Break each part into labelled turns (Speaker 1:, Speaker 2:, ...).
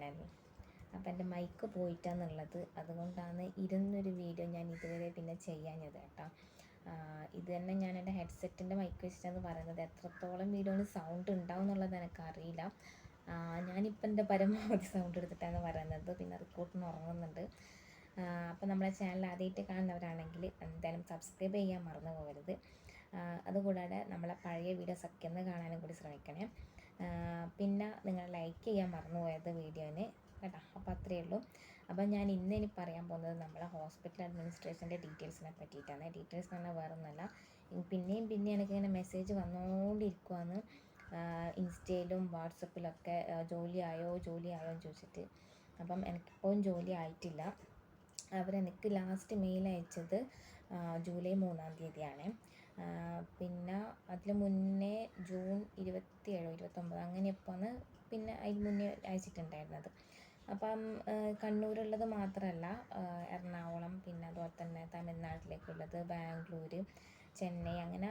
Speaker 1: Channel അപ്പം എന്റെ mic പോയിട്ടാന്നുള്ളത്. അതുകൊണ്ടാണ് ഇരുന്നൊരു വീഡിയോ ഞാൻ ഇതുവരെ പിന്നെ ചെയ്യാഞ്ഞത് കേട്ടോ. ഇത് തന്നെ ഞാൻ എന്റെ ഹെഡ്സെറ്റിന്റെ മൈക്ക് വെച്ചിട്ടാണ് പറയുന്നത്. എത്രത്തോളം വീഡിയോയിൽ സൗണ്ട് ഉണ്ടാവും എന്നുള്ളത് എനിക്കറിയില്ല. ഞാനിപ്പോൾ എന്റെ പരമാവധി സൗണ്ട് എടുത്തിട്ടാണ് പറയുന്നത്. പിന്നെ റിപ്പോർട്ടിന് ഉറങ്ങുന്നുണ്ട്. അപ്പോൾ നമ്മുടെ ചാനൽ ആദ്യമായിട്ട് കാണുന്നവരാണെങ്കിൽ എന്തായാലും സബ്സ്ക്രൈബ് ചെയ്യാൻ മറന്നു പോകരുത്. അതുകൂടാതെ നമ്മളെ പഴയ വീഡിയോസ് ഒക്കെ ഒന്ന് കാണാനും കൂടി ശ്രമിക്കണേ. പിന്നെ നിങ്ങൾ ലൈക്ക് ചെയ്യാൻ മറന്നു പോയത് വീഡിയോന് കേട്ടോ? അപ്പോൾ അത്രയേ ഉള്ളൂ. അപ്പോൾ ഞാൻ ഇന്ന് ഇനി പറയാൻ പോകുന്നത് നമ്മളെ ഹോസ്പിറ്റൽ അഡ്മിനിസ്ട്രേഷന്റെ ഡീറ്റെയിൽസിനെ പറ്റിയിട്ടാണ്. ഡീറ്റെയിൽസ് എന്ന് പറഞ്ഞാൽ വേറെ ഒന്നുമല്ല ഇ- പിന്നെയും പിന്നെയും എനിക്കിങ്ങനെ മെസ്സേജ് വന്നുകൊണ്ടിരിക്കുവാണ് ഇൻസ്റ്റയിലും വാട്സപ്പിലൊക്കെ ജോലിയായോ ജോലിയായോ എന്ന് ചോദിച്ചിട്ട്. അപ്പം എനിക്കിപ്പോഴും ജോലി ആയിട്ടില്ല. അവരെനിക്ക് ലാസ്റ്റ് മെയിൽ അയച്ചത് ജൂലൈ മൂന്നാം തീയതിയാണ്. പിന്നെ അതിന് മുന്നേ ജൂൺ ഇരുപത്തി ഇരുപത്തിയേഴോ ഇരുപത്തൊമ്പത് അങ്ങനെയപ്പോഴാണ് പിന്നെ അതിന് മുന്നേ അയച്ചിട്ടുണ്ടായിരുന്നത്. അപ്പം കണ്ണൂരുള്ളത് മാത്രമല്ല എറണാകുളം പിന്നെ അതുപോലെ തന്നെ തമിഴ്നാട്ടിലേക്കുള്ളത് ബാംഗ്ലൂർ ചെന്നൈ അങ്ങനെ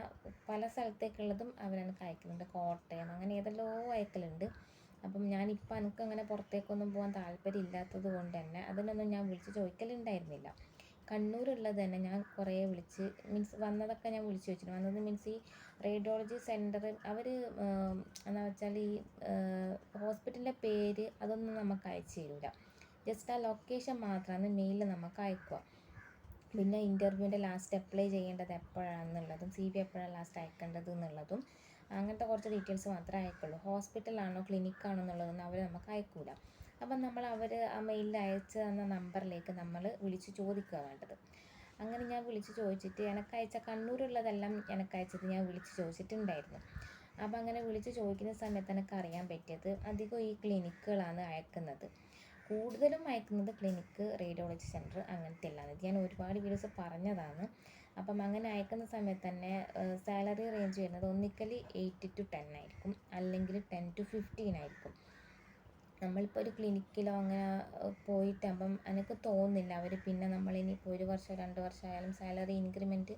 Speaker 1: പല സ്ഥലത്തേക്കുള്ളതും അവരെനിക്ക് അയക്കുന്നുണ്ട്. കോട്ടയം അങ്ങനെ ഏതെല്ലോ അയക്കലുണ്ട്. അപ്പം ഞാനിപ്പോൾ എനിക്ക് അങ്ങനെ പുറത്തേക്കൊന്നും പോകാൻ താല്പര്യം ഇല്ലാത്തത് കൊണ്ട് തന്നെ അതിനൊന്നും ഞാൻ വിളിച്ച് ചോദിക്കലുണ്ടായിരുന്നില്ല. കണ്ണൂരുള്ളത് തന്നെ ഞാൻ കുറേ വിളിച്ച് മീൻസ് വന്നതൊക്കെ ഞാൻ വിളിച്ച് വെച്ചിട്ടുണ്ട് വന്നത് മീൻസ് ഈ റേഡിയോളജി സെന്റർ അവർ എന്താ വെച്ചാൽ ഈ ഹോസ്പിറ്റലിന്റെ പേര് അതൊന്നും നമുക്ക് അയച്ചു തരില്ല. ജസ്റ്റ് ആ ലൊക്കേഷൻ മാത്രമാണ് മെയിലിൽ നമുക്ക് അയക്കുക. പിന്നെ ഇന്റർവ്യൂവിന്റെ ലാസ്റ്റ് അപ്ലൈ ചെയ്യേണ്ടത് എപ്പോഴാണെന്നുള്ളതും സി വി എപ്പോഴാണ് ലാസ്റ്റ് അയക്കേണ്ടത് എന്നുള്ളതും അങ്ങനത്തെ കുറച്ച് ഡീറ്റെയിൽസ് മാത്രമേ അയക്കുള്ളൂ. ഹോസ്പിറ്റലാണോ ക്ലിനിക്കാണോ എന്നുള്ളതൊന്നും അവർ നമുക്ക് അയക്കൂല. അപ്പം നമ്മൾ അവർ ആ മെയിലിൽ അയച്ചു തന്ന നമ്പറിലേക്ക് നമ്മൾ വിളിച്ച് ചോദിക്കുക വേണ്ടത്. അങ്ങനെ ഞാൻ വിളിച്ച് ചോദിച്ചിട്ട് എനിക്ക് അയച്ച കണ്ണൂരുള്ളതെല്ലാം എനിക്ക് അയച്ചത് ഞാൻ വിളിച്ച് ചോദിച്ചിട്ടുണ്ടായിരുന്നു. അപ്പം അങ്ങനെ വിളിച്ച് ചോദിക്കുന്ന സമയത്ത് എനിക്ക് അറിയാൻ പറ്റിയത് അധികം ഈ ക്ലിനിക്കുകളാണ് അയക്കുന്നത്. കൂടുതലും അയക്കുന്നത് ക്ലിനിക്ക് റേഡിയോളജി സെന്റർ അങ്ങനത്തെ ഉള്ളതാണ് ഞാൻ ഒരുപാട് വീഡിയോസ് പറഞ്ഞതാണ്. അപ്പം അങ്ങനെ അയക്കുന്ന സമയത്ത് തന്നെ സാലറി റേഞ്ച് വരുന്നത് ഒന്നിക്കൽ എയ്റ്റ് ടു ടെൻ ആയിരിക്കും. അല്ലെങ്കിൽ ടെൻ ടു ഫിഫ്റ്റീൻ ആയിരിക്കും. നമ്മളിപ്പോൾ ഒരു ക്ലിനിക്കിലോ അങ്ങനെ പോയിട്ട് പോയിട്ടാകുമ്പം എനിക്ക് തോന്നുന്നില്ല. അവർ പിന്നെ നമ്മളിനിയിപ്പോൾ ഒരു വർഷം രണ്ട് വർഷം ആയാലും സാലറി ഇൻക്രിമെന്റ്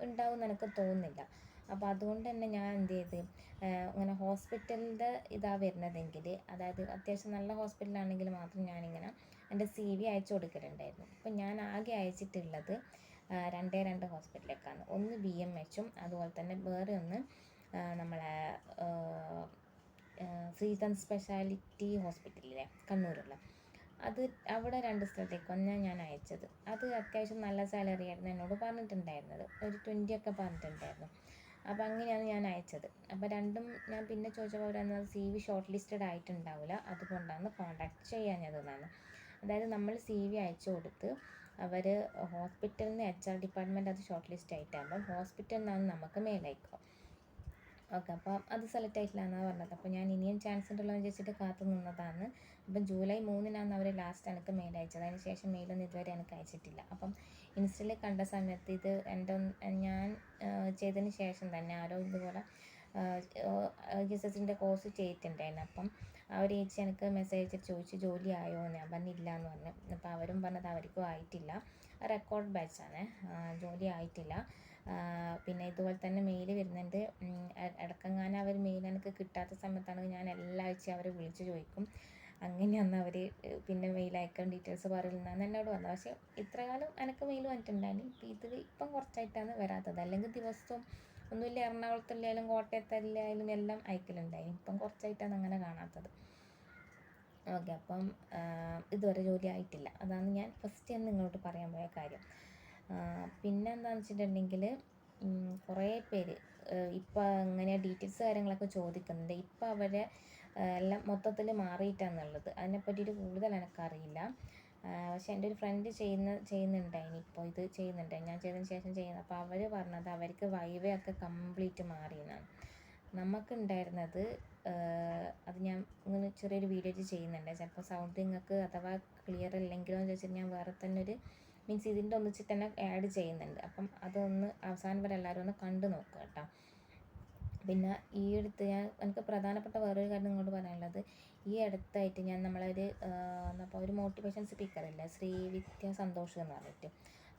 Speaker 1: ഉണ്ടാവും എനിക്ക് തോന്നുന്നില്ല. അപ്പോൾ അതുകൊണ്ട് തന്നെ ഞാൻ എന്ത് ചെയ്ത് അങ്ങനെ ഹോസ്പിറ്റലിന്റെ ഇതാ വരുന്നതെങ്കിൽ അതായത് അത്യാവശ്യം നല്ല ഹോസ്പിറ്റലാണെങ്കിൽ മാത്രം ഞാനിങ്ങനെ എന്റെ സി വി അയച്ചു കൊടുക്കലുണ്ടായിരുന്നു. അപ്പം ഞാൻ ആകെ അയച്ചിട്ടുള്ളത് രണ്ടേ രണ്ട് ഹോസ്പിറ്റലിലേക്കാണ് ഒന്ന് ബി എം എച്ചും അതുപോലെ തന്നെ വേറെ ഒന്ന് നമ്മളെ ശ്രീധൻ സ്പെഷ്യാലിറ്റി ഹോസ്പിറ്റലിലെ കണ്ണൂരുള്ള. അത് അവിടെ രണ്ട് സ്ഥലത്തേക്കൊന്ന് ഞാൻ അയച്ചത്. അത് അത്യാവശ്യം നല്ല സാലറി ആയിരുന്നു എന്നോട് പറഞ്ഞിട്ടുണ്ടായിരുന്നത്. ഒരു ട്വന്റി ഒക്കെ പറഞ്ഞിട്ടുണ്ടായിരുന്നു. അപ്പോൾ അങ്ങനെയാണ് ഞാൻ അയച്ചത്. അപ്പോൾ രണ്ടും ഞാൻ പിന്നെ ചോദിച്ചപ്പോൾ അവരന്നത് സി വി ഷോർട്ട് ലിസ്റ്റഡ് ആയിട്ടുണ്ടാവില്ല അതുകൊണ്ടാണ് കോൺടാക്ട് ചെയ്യാഞ്ഞതെന്നാണ്. അതായത് നമ്മൾ സി വി അയച്ചു കൊടുത്ത് അവർ ഹോസ്പിറ്റലിൽ നിന്ന് എച്ച് ആർ ഡിപ്പാർട്ട്മെന്റ് അത് ഷോർട്ട് ലിസ്റ്റ് ആയിട്ടാകുമ്പം ഹോസ്പിറ്റലിൽ നിന്നാണ് നമുക്ക് മെയിൽ അയക്കുക. ഓക്കെ അപ്പം അത് സെലക്ട് ആയിട്ടില്ല എന്നാണ് പറഞ്ഞത്. അപ്പോൾ ഞാൻ ഇനിയും ചാൻസ് ഉണ്ടല്ലോ എന്ന് വെച്ചിട്ട് കാത്തു നിന്നതാണ്. അപ്പം ജൂലൈ മൂന്നിനാണ് അവർ ലാസ്റ്റ് എനിക്ക് മെയിൽ അയച്ചത്. അതിന് ശേഷം മെയിലൊന്നും ഇതുവരെ എനിക്ക് അയച്ചിട്ടില്ല. അപ്പം ഇൻസ്റ്റയിൽ കണ്ട സമയത്ത് ഇത് എന്റെ ഞാൻ ചെയ്തതിന് ശേഷം തന്നെ ആരോ ഇതുപോലെ എസ് എസിന്റെ കോഴ്സ് ചെയ്തിട്ടുണ്ടായിരുന്നു. അപ്പം അവർ ചേച്ചി എനിക്ക് മെസ്സേജ് അയച്ചിട്ട് ചോദിച്ചു ജോലി ആയോ? ഞാൻ പറഞ്ഞില്ല എന്ന് പറഞ്ഞു. അപ്പോൾ അവരും പറഞ്ഞത് അവർക്കും ആയിട്ടില്ല. റെക്കോർഡ് ബാച്ചാണ് ജോലി ആയിട്ടില്ല. പിന്നെ ഇതുപോലെ തന്നെ മെയിൽ വരുന്നുണ്ട്. ഇടക്കെങ്ങാനും അവർ മെയിൽ എനിക്ക് കിട്ടാത്ത സമയത്താണ് ഞാൻ എല്ലാ ആഴ്ചയും അവരെ വിളിച്ച് ചോദിക്കും. അങ്ങനെയാണ് അവർ പിന്നെ മെയിൽ അയക്കാൻ ഡീറ്റെയിൽസ് പറയുന്നതെന്ന് എന്നോട് വന്നത് പക്ഷേ ഇത്ര കാലം എനിക്ക് മെയിൽ വന്നിട്ടുണ്ടായിരുന്നു ഇപ്പം ഇത് ഇപ്പം കുറച്ചായിട്ടാണ് വരാത്തത്. അല്ലെങ്കിൽ ദിവസവും ഒന്നുമില്ല എറണാകുളത്തല്ലായാലും കോട്ടയത്തല്ലായാലും എല്ലാം അയക്കലുണ്ടായി ഇപ്പം കുറച്ചായിട്ടാണ് അങ്ങനെ കാണാത്തത്. ഓക്കെ അപ്പം ഇതുവരെ ജോലി ആയിട്ടില്ല. അതാണ് ഞാൻ ഫസ്റ്റ് ഞാൻ നിങ്ങളോട് പറയാൻ പോയ കാര്യം. പിന്നെ എന്താണെന്ന് വെച്ചിട്ടുണ്ടെങ്കിൽ കുറേ പേര് ഇപ്പോൾ ഇങ്ങനെ ഡീറ്റെയിൽസ് കാര്യങ്ങളൊക്കെ ചോദിക്കുന്നുണ്ട്. ഇപ്പോൾ അവരെ എല്ലാം മൊത്തത്തിൽ മാറിയിട്ടാണെന്നുള്ളത് അതിനെ പറ്റിയിട്ട് കൂടുതൽ എനിക്കറിയില്ല. പക്ഷെ എന്റെ ഒരു ഫ്രണ്ട് ചെയ്യുന്ന ചെയ്യുന്നുണ്ടായിനി ഇപ്പോൾ ഇത് ചെയ്യുന്നുണ്ട്. ഞാൻ ചെയ്തതിന് ശേഷം ചെയ്യുന്നത് അപ്പോൾ അവർ പറഞ്ഞത് അവർക്ക് വൈവേ ഒക്കെ കംപ്ലീറ്റ് മാറിയെന്നാണ്. നമുക്കുണ്ടായിരുന്നത് അത് ഞാൻ ഇങ്ങനെ ചെറിയൊരു വീഡിയോ ചെയ്യുന്നുണ്ട്. ചിലപ്പോൾ സൗണ്ട് നിങ്ങൾക്ക് അഥവാ ക്ലിയർ അല്ലെങ്കിലോ എന്ന് വെച്ചിട്ട് ഞാൻ വേറെ തന്നെ ഒരു മീൻസ് ഇതിന്റെ ഒന്നിച്ച് തന്നെ ആഡ് ചെയ്യുന്നുണ്ട്. അപ്പം അതൊന്ന് അവസാനം വരെ എല്ലാവരും ഒന്ന് കണ്ടു നോക്കുക കേട്ടോ. പിന്നെ ഈ അടുത്ത് ഞാൻ എനിക്ക് പ്രധാനപ്പെട്ട വേറൊരു കാര്യം നിങ്ങളോട് പറയാനുള്ളത്. ഈ അടുത്തായിട്ട് ഞാൻ നമ്മളൊരു എന്താ ഒരു മോട്ടിവേഷൻ സ്പീക്കറില്ലേ ശ്രീവിദ്യ സന്തോഷ് എന്ന് പറഞ്ഞിട്ട്.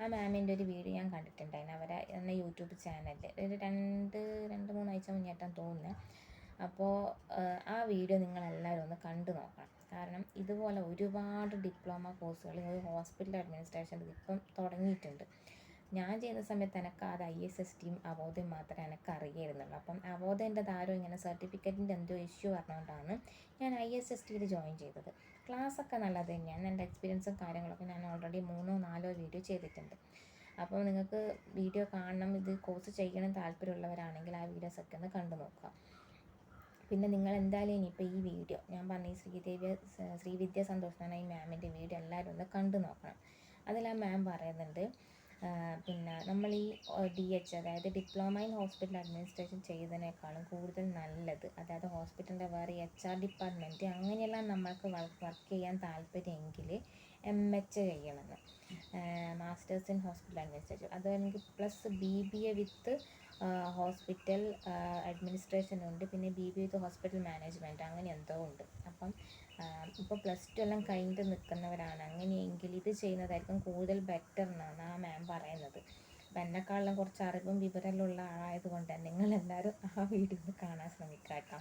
Speaker 1: ആ മാമിന്റെ ഒരു വീഡിയോ ഞാൻ കണ്ടിട്ടുണ്ടായിരുന്നു. അവരെ എന്നെ യൂട്യൂബ് ചാനലിൽ ഒരു രണ്ട് രണ്ട് മൂന്നാഴ്ച മുന്നേറ്റാൻ തോന്നുന്നത് അപ്പോൾ ആ വീഡിയോ നിങ്ങളെല്ലാവരും ഒന്ന് കണ്ടു നോക്കണം. കാരണം ഇതുപോലെ ഒരുപാട് ഡിപ്ലോമ കോഴ്സുകൾ ഹോസ്പിറ്റൽ അഡ്മിനിസ്ട്രേഷൻ ഇപ്പം തുടങ്ങിയിട്ടുണ്ട്. ഞാൻ ചെയ്യുന്ന സമയത്ത് എനിക്ക് അത് ഐ എസ് എസ് ടിയും അവോധയും മാത്രമേ എനിക്ക് അറിയായിരുന്നുള്ളൂ. അപ്പം അവോധേന്റെ ആരോ ഇങ്ങനെ സർട്ടിഫിക്കറ്റിന്റെ എന്തോ ഇഷ്യൂ പറഞ്ഞുകൊണ്ടാണ് ഞാൻ ഐ എസ് എസ് ടിയിൽ ജോയിൻ ചെയ്തത്. ക്ലാസ്സൊക്കെ നല്ലത് തന്നെയാണ്. എന്റെ എക്സ്പീരിയൻസും കാര്യങ്ങളൊക്കെ ഞാൻ ഓൾറെഡി മൂന്നോ നാലോ വീഡിയോ ചെയ്തിട്ടുണ്ട്. അപ്പോൾ നിങ്ങൾക്ക് വീഡിയോ കാണണം ഇത് കോഴ്സ് ചെയ്യണം താല്പര്യമുള്ളവരാണെങ്കിൽ ആ വീഡിയോസൊക്കെ ഒന്ന് കണ്ടു നോക്കുക പിന്നെ നിങ്ങൾ എന്തായാലും ഇനിയിപ്പോൾ ഈ വീഡിയോ ഞാൻ പറഞ്ഞ ഈ ശ്രീദേവി ശ്രീവിദ്യ സന്തോഷ് എന്ന് പറഞ്ഞ ഈ മാമിന്റെ വീഡിയോ എല്ലാവരും ഒന്ന് കണ്ടു നോക്കണം. അതിൽ ആ മാം പറയുന്നുണ്ട് പിന്നെ നമ്മൾ ഈ ഡി എച്ച് അതായത് ഡിപ്ലോമ ഇൻ ഹോസ്പിറ്റൽ അഡ്മിനിസ്ട്രേഷൻ ചെയ്തതിനേക്കാളും കൂടുതൽ നല്ലത് അതായത് ഹോസ്പിറ്റലിന്റെ വേറെ എച്ച് ആർ ഡിപ്പാർട്ട്മെന്റ് അങ്ങനെയെല്ലാം നമ്മൾക്ക് വർക്ക് ചെയ്യാൻ താല്പര്യമെങ്കിൽ എം എച്ച് ചെയ്യണമെന്ന്. മാസ്റ്റേഴ്സ് ഇൻ ഹോസ്പിറ്റൽ അഡ്മിനിസ്ട്രേഷൻ അത് എനിക്ക് plus B B A with hospital administration ഉണ്ട്. പിന്നെ B B with hospital management അങ്ങനെ എന്തോ ഉണ്ട്. അപ്പം ഇപ്പോൾ പ്ലസ് ടു എല്ലാം കഴിഞ്ഞിട്ട് നിൽക്കുന്നവരാണ്. അങ്ങനെയെങ്കിൽ ഇത് ചെയ്യുന്നതായിരിക്കും കൂടുതൽ ബെറ്റർ എന്നാണ് ആ മാം പറയുന്നത്. അപ്പം എന്നെക്കാളും കുറച്ച് അറിവും വിവരമെല്ലാം ഉള്ള ആളായതുകൊണ്ട് തന്നെ നിങ്ങളെല്ലാവരും ആ വീഡിയോ കാണാൻ ശ്രമിക്കുക കേട്ടോ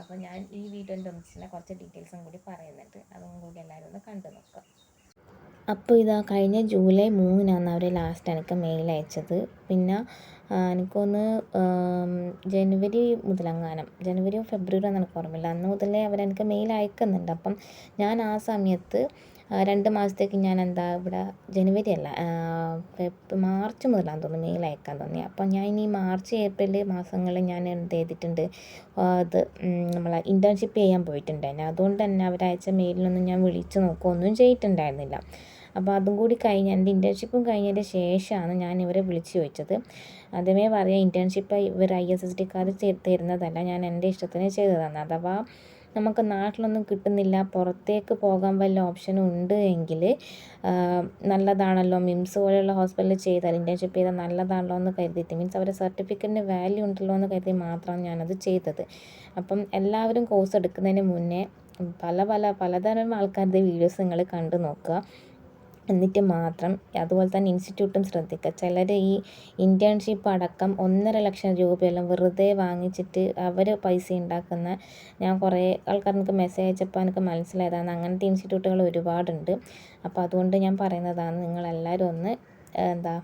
Speaker 1: അപ്പോൾ ഞാൻ ഈ വീഡിയോന്റെ ഒന്നിച്ചിന്റെ കുറച്ച് ഡീറ്റെയിൽസും കൂടി പറയുന്നുണ്ട്. അതും കൂടി എല്ലാവരും ഒന്ന് കണ്ടു നോക്കുക അപ്പോൾ ഇതാ കഴിഞ്ഞ ജൂലൈ മൂന്നിനാണ് അവർ ലാസ്റ്റ് എനിക്ക് മെയിൽ അയച്ചത്. പിന്നെ ആ, എനിക്കൊന്ന് ജനുവരി മുതലെങ്ങാനും ജനുവരിയോ ഫെബ്രുവരിയോ എനിക്ക് ഓർമ്മയില്ല. അന്ന് മുതലേ അവരെനിക്ക് മെയിൽ അയക്കുന്നുണ്ട്. അപ്പം ഞാൻ ആ സമയത്ത് രണ്ട് മാസത്തേക്ക് ഞാൻ എന്താ ഇവിടെ ജനുവരി അല്ല ഫെബ് മാർച്ച് മുതലാന്ന് തോന്നുന്നു മെയിൽ അയക്കാൻ തോന്നി. അപ്പം ഞാൻ ഇനി മാർച്ച് ഏപ്രിൽ മാസങ്ങളിൽ ഞാൻ എന്ത് ചെയ്തിട്ടുണ്ട് അത് നമ്മളെ ഇന്റേൺഷിപ്പ് ചെയ്യാൻ പോയിട്ടുണ്ടായിരുന്നു. അതുകൊണ്ട് തന്നെ അവരയച്ച മെയിലിലൊന്നും ഞാൻ വിളിച്ച് നോക്കുക ഒന്നും ചെയ്തിട്ടുണ്ടായിരുന്നില്ല. അപ്പോൾ അതും കൂടി കഴിഞ്ഞ് എന്റെ ഇന്റേൺഷിപ്പും കഴിഞ്ഞതിന് ശേഷമാണ് ഞാൻ ഇവരെ വിളിച്ച് ചോദിച്ചത്. ആദ്യമേ പറയാം ഇന്റേൺഷിപ്പ് ഇവർ ഐ എസ് എസ് ഡിക്കാർ തരുന്നതല്ല ഞാൻ എന്റെ ഇഷ്ടത്തിന് ചെയ്തതാണ്. അഥവാ നമുക്ക് നാട്ടിലൊന്നും കിട്ടുന്നില്ല പുറത്തേക്ക് പോകാൻ വല്ല ഓപ്ഷനും ഉണ്ട് എങ്കിൽ നല്ലതാണല്ലോ മിംസ് പോലെയുള്ള ഹോസ്പിറ്റലിൽ ചെയ്താൽ ഇന്റേൺഷിപ്പ് ചെയ്താൽ നല്ലതാണല്ലോ എന്ന് കരുതിയിട്ട് മീൻസ് അവരുടെ സർട്ടിഫിക്കറ്റിന് വാല്യൂ ഉണ്ടല്ലോ എന്ന് കരുതി മാത്രമാണ് ഞാനത് ചെയ്തത്. അപ്പം എല്ലാവരും കോഴ്സ് എടുക്കുന്നതിന് മുന്നേ പല പല പലതരം ആൾക്കാരുടെ വീഡിയോസ് നിങ്ങൾ കണ്ടു നോക്കുക. എന്നിട്ട് മാത്രം അതുപോലെ തന്നെ ഇൻസ്റ്റിറ്റ്യൂട്ടും ശ്രദ്ധിക്കുക ചിലർ ഈ ഇന്റേൺഷിപ്പ് അടക്കം ഒന്നര ലക്ഷം രൂപയെല്ലാം വെറുതെ വാങ്ങിച്ചിട്ട് അവർ പൈസ ഉണ്ടാക്കുന്ന ഞാൻ കുറേ ആൾക്കാർ എനിക്ക് മെസ്സേജ് അയച്ചപ്പോൾ എനിക്ക് മനസ്സിലായതാണ് അങ്ങനത്തെ ഇൻസ്റ്റിറ്റ്യൂട്ടുകൾ ഒരുപാടുണ്ട്. അപ്പോൾ അതുകൊണ്ട് ഞാൻ പറയുന്നതാണ് നിങ്ങളെല്ലാവരും ഒന്ന് എന്താ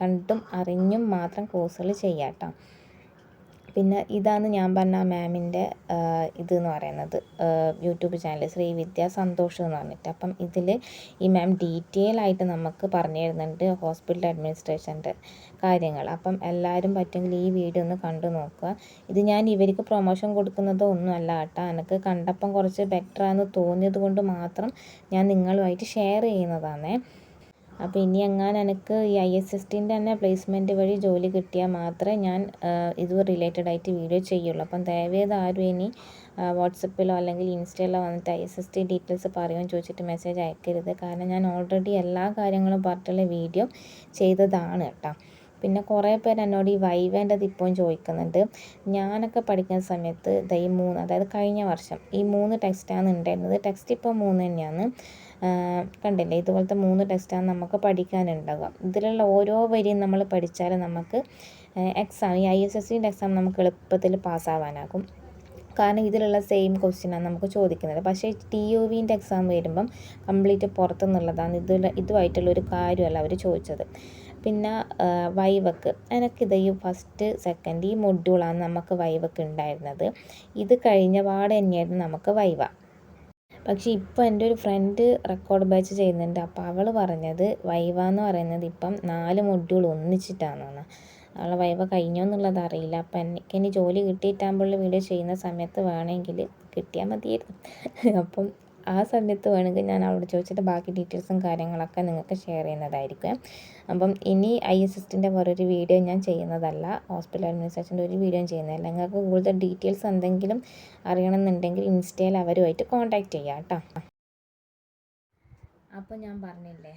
Speaker 1: കണ്ടും അറിഞ്ഞും മാത്രം കോഴ്സുകൾ ചെയ്യാം കേട്ടോ പിന്നെ ഇതാണ് ഞാൻ പറഞ്ഞ ആ മാമിന്റെ ഇത് എന്ന് പറയുന്നത്. യൂട്യൂബ് ചാനൽ ശ്രീവിദ്യ സന്തോഷ് എന്ന് പറഞ്ഞിട്ട്. അപ്പം ഇതിൽ ഈ മാം ഡീറ്റെയിൽ ആയിട്ട് നമുക്ക് പറഞ്ഞു തരുന്നുണ്ട് ഹോസ്പിറ്റൽ അഡ്മിനിസ്ട്രേഷന്റെ കാര്യങ്ങൾ. അപ്പം എല്ലാവരും പറ്റുമെങ്കിൽ ഈ വീഡിയോ ഒന്ന് കണ്ടു നോക്കുക. ഇത് ഞാൻ ഇവർക്ക് പ്രൊമോഷൻ കൊടുക്കുന്നതോ ഒന്നുമല്ല കേട്ടോ. എനിക്ക് കണ്ടപ്പം കുറച്ച് ബെറ്ററാന്ന് തോന്നിയത് കൊണ്ട് മാത്രം ഞാൻ നിങ്ങളുമായിട്ട് ഷെയർ ചെയ്യുന്നതാണേ. അപ്പോൾ ഇനി എങ്ങാനും എനിക്ക് ഈ ഐ എസ് എസ് ടീന്റെ തന്നെ പ്ലേസ്മെന്റ് വഴി ജോലി കിട്ടിയാൽ മാത്രമേ ഞാൻ ഇത് റിലേറ്റഡ് ആയിട്ട് വീഡിയോ ചെയ്യുള്ളൂ. അപ്പം ദയവേത് ആരും ഇനി വാട്സപ്പിലോ അല്ലെങ്കിൽ ഇൻസ്റ്റയിലോ വന്നിട്ട് I S S T details പറയുമെന്ന് ചോദിച്ചിട്ട് മെസ്സേജ് അയക്കരുത്. കാരണം ഞാൻ ഓൾറെഡി എല്ലാ കാര്യങ്ങളും പറഞ്ഞിട്ടുള്ള വീഡിയോ ചെയ്തതാണ് കേട്ടോ. പിന്നെ കുറേ പേര് എന്നോട് ഈ വൈവേന്റെത് ഇപ്പോഴും ചോദിക്കുന്നുണ്ട്. ഞാനൊക്കെ പഠിക്കുന്ന സമയത്ത് ദാ ഈ മൂന്ന് അതായത് കഴിഞ്ഞ വർഷം ഈ മൂന്ന് ടെക്സ്റ്റാണ് ഉണ്ടായിരുന്നത്. ടെക്സ്റ്റ് ഇപ്പോൾ മൂന്ന് തന്നെയാണ്. കണ്ടില്ലേ? ഇതുപോലത്തെ മൂന്ന് ടെക്സ്റ്റാണ് നമുക്ക് പഠിക്കാനുണ്ടാവുക. ഇതിലുള്ള ഓരോ വരിയും നമ്മൾ പഠിച്ചാൽ നമുക്ക് എക്സാം ഈ ഐ എസ് എസ് സിന്റെ എക്സാം നമുക്ക് എളുപ്പത്തിൽ പാസ്സാവാനാകും. കാരണം ഇതിലുള്ള സെയിം ക്വസ്റ്റ്യനാണ് നമുക്ക് ചോദിക്കുന്നത്. പക്ഷേ ടി യു വിന്റെ എക്സാം വരുമ്പം കംപ്ലീറ്റ് പുറത്തുനിന്നുള്ളതാണ് ഇതിൽ ഇതുമായിട്ടുള്ള ഒരു കാര്യമല്ല അവർ ചോദിച്ചത്. പിന്നെ വൈവക്ക്. എനിക്കിത് ഈ ഫസ്റ്റ് സെക്കൻഡ് ഈ മൊഡ്യൂളാണ് നമുക്ക് വൈവക്ക് ഉണ്ടായിരുന്നത് ഇത് കഴിഞ്ഞ പാടെ തന്നെയായിരുന്നു നമുക്ക് വൈവ. പക്ഷേ ഇപ്പോൾ എന്റെ ഒരു ഫ്രണ്ട് റെക്കോർഡ് ബാച്ച് ചെയ്യുന്നുണ്ട്. അപ്പോൾ അവൾ പറഞ്ഞത് വൈവ എന്ന് പറയുന്നത് ഇപ്പം നാല് മൊഡ്യൂൾ ഒന്നിച്ചിട്ടാണെന്നാണ് അവളെ വൈവ കഴിഞ്ഞോ എന്നുള്ളത് അറിയില്ല. അപ്പം എനിക്ക് ഇനി ജോലി കിട്ടിയിട്ടാകുമ്പോൾ വീഡിയോ ചെയ്യുന്ന സമയത്ത് വേണമെങ്കിൽ കിട്ടിയാൽ മതിയായിരുന്നു. അപ്പം ആ സമയത്ത് വേണമെങ്കിൽ ഞാൻ അവളോട് ചോദിച്ചിട്ട് ബാക്കി ഡീറ്റെയിൽസും കാര്യങ്ങളൊക്കെ നിങ്ങൾക്ക് ഷെയർ ചെയ്യുന്നതായിരിക്കും. അപ്പം ഇനി ഐ എസ് എസ്റ്റിന്റെ വേറൊരു വീഡിയോ ഞാൻ ചെയ്യുന്നതല്ല. ഹോസ്പിറ്റൽ അഡ്മിനിസ്ട്രേഷന്റെ ഒരു വീഡിയോ ചെയ്യുന്നതല്ല. നിങ്ങൾക്ക് കൂടുതൽ ഡീറ്റെയിൽസ് എന്തെങ്കിലും അറിയണമെന്നുണ്ടെങ്കിൽ ഇൻസ്റ്റയിൽ അവരുമായിട്ട് കോൺടാക്റ്റ് ചെയ്യാം കേട്ടോ. അപ്പോൾ ഞാൻ പറഞ്ഞില്ലേ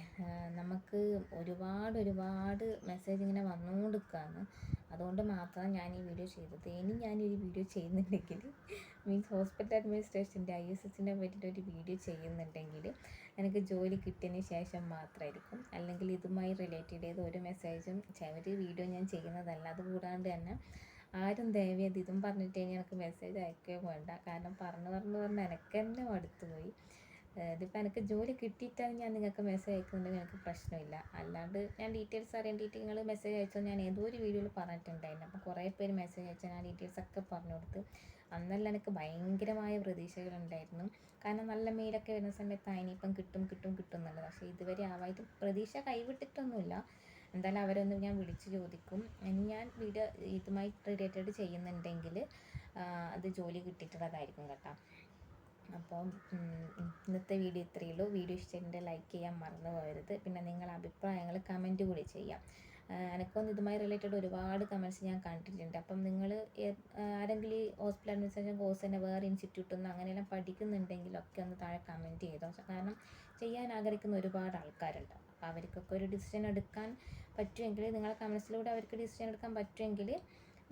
Speaker 1: നമുക്ക് ഒരുപാട് ഒരുപാട് മെസ്സേജ് ഇങ്ങനെ വന്നുകൊണ്ടിരിക്കുകയാണ്. അതുകൊണ്ട് മാത്രമാണ് ഞാൻ ഈ വീഡിയോ ചെയ്തത്. ഇനി ഈ വീഡിയോ ചെയ്യുന്നുണ്ടെങ്കിൽ മീൻസ് ഹോസ്പിറ്റൽ അഡ്മിനിസ്ട്രേഷന്റെ ഐ എസ് എസിനെ പറ്റിയിട്ട് ഒരു വീഡിയോ ചെയ്യുന്നുണ്ടെങ്കിൽ എനിക്ക് ജോലി കിട്ടിയതിന് ശേഷം മാത്രമായിരിക്കും അല്ലെങ്കിൽ ഇതുമായി റിലേറ്റഡ് ചെയ്ത ഒരു മെസ്സേജും ഒരു വീഡിയോ ഞാൻ ചെയ്യുന്നതല്ല. അതുകൂടാണ്ട് തന്നെ ആരും ദയവേത് ഇതും പറഞ്ഞിട്ട് എനിക്ക് മെസ്സേജ് അയക്കുകയും വേണ്ട. കാരണം പറഞ്ഞു പറഞ്ഞു പറഞ്ഞ് എനിക്ക് തന്നെ മടുത്തു പോയി ഏഹ് ഇതിപ്പോൾ എനിക്ക് ജോലി കിട്ടിയിട്ടാണ് ഞാൻ നിങ്ങൾക്ക് മെസ്സേജ് അയക്കുന്നുണ്ടെങ്കിൽ എനിക്ക് പ്രശ്നമില്ല. അല്ലാണ്ട് ഞാൻ ഡീറ്റെയിൽസ് അറിയേണ്ടിയിട്ട് നിങ്ങൾ മെസ്സേജ് അയച്ചോ? ഞാൻ ഏതോ ഒരു വീഡിയോയിൽ പറഞ്ഞിട്ടുണ്ടായിരുന്നു. അപ്പോൾ കുറേ പേര് മെസ്സേജ് അയച്ചാൽ ഞാൻ ഡീറ്റെയിൽസ് ഒക്കെ പറഞ്ഞു കൊടുത്ത്. അന്നെല്ലാം എനിക്ക് ഭയങ്കരമായ പ്രതീക്ഷകളുണ്ടായിരുന്നു കാരണം നല്ല മെയിലൊക്കെ വരുന്ന സമയത്ത് അതിനിപ്പം കിട്ടും കിട്ടും കിട്ടും എന്നുള്ളത്. പക്ഷേ ഇതുവരെ ആവായിട്ട് പ്രതീക്ഷ കൈവിട്ടിട്ടൊന്നുമില്ല. എന്തായാലും അവരൊന്ന് ഞാൻ വിളിച്ച് ചോദിക്കും. ഇനി ഞാൻ വീഡിയോ ഇതുമായി റിലേറ്റഡ് ചെയ്യുന്നുണ്ടെങ്കിൽ അത് ജോലി കിട്ടിയിട്ടുള്ളതായിരിക്കും കേട്ടോ. അപ്പം ഇന്നത്തെ വീഡിയോ ഇത്രയേ ഉള്ളൂ. വീഡിയോ ഇഷ്ടമായിട്ടുണ്ടെങ്കിൽ ലൈക്ക് ചെയ്യാൻ മറന്നു പോകരുത്. പിന്നെ നിങ്ങളുടെ അഭിപ്രായങ്ങൾ കമന്റ് കൂടി ചെയ്യാം. എനക്കൊന്ന് ഇതുമായി റിലേറ്റഡ് ഒരുപാട് കമന്റ്സ് ഞാൻ കണ്ടിട്ടുണ്ട്. അപ്പം നിങ്ങൾ ആരെങ്കിലും ഈ ഹോസ്പിറ്റൽ അഡ്മിനിസ്ട്രേഷൻ കോഴ്സ് തന്നെ വേറെ ഇൻസ്റ്റിറ്റ്യൂട്ടിൽ നിന്ന് അങ്ങനെയെല്ലാം പഠിക്കുന്നുണ്ടെങ്കിലൊക്കെ ഒന്ന് താഴെ കമന്റ് ചെയ്തോ. കാരണം ചെയ്യാൻ ആഗ്രഹിക്കുന്ന ഒരുപാട് ആൾക്കാരുണ്ട്. അപ്പോൾ അവർക്കൊക്കെ ഒരു ഡിസിഷൻ എടുക്കാൻ പറ്റുമെങ്കിൽ നിങ്ങളെ കമൻസിലൂടെ അവർക്ക് ഡിസിഷൻ എടുക്കാൻ പറ്റുമെങ്കിൽ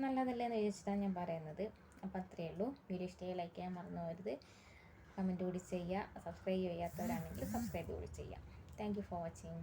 Speaker 1: നല്ലതല്ലേ എന്ന് വിചാരിച്ചിട്ടാണ് ഞാൻ പറയുന്നത്. അപ്പോൾ അത്രയേ ഉള്ളൂ. വീഡിയോ ഇഷ്ടമായി ലൈക്ക് ചെയ്യാൻ മറന്നു പോകരുത്. കമന്റ് കൂടി ചെയ്യുക സബ്സ്ക്രൈബ് ചെയ്യാത്തവരാണെങ്കിൽ സബ്സ്ക്രൈബ് കൂടി ചെയ്യുക താങ്ക് ഫോർ വാച്ചിങ്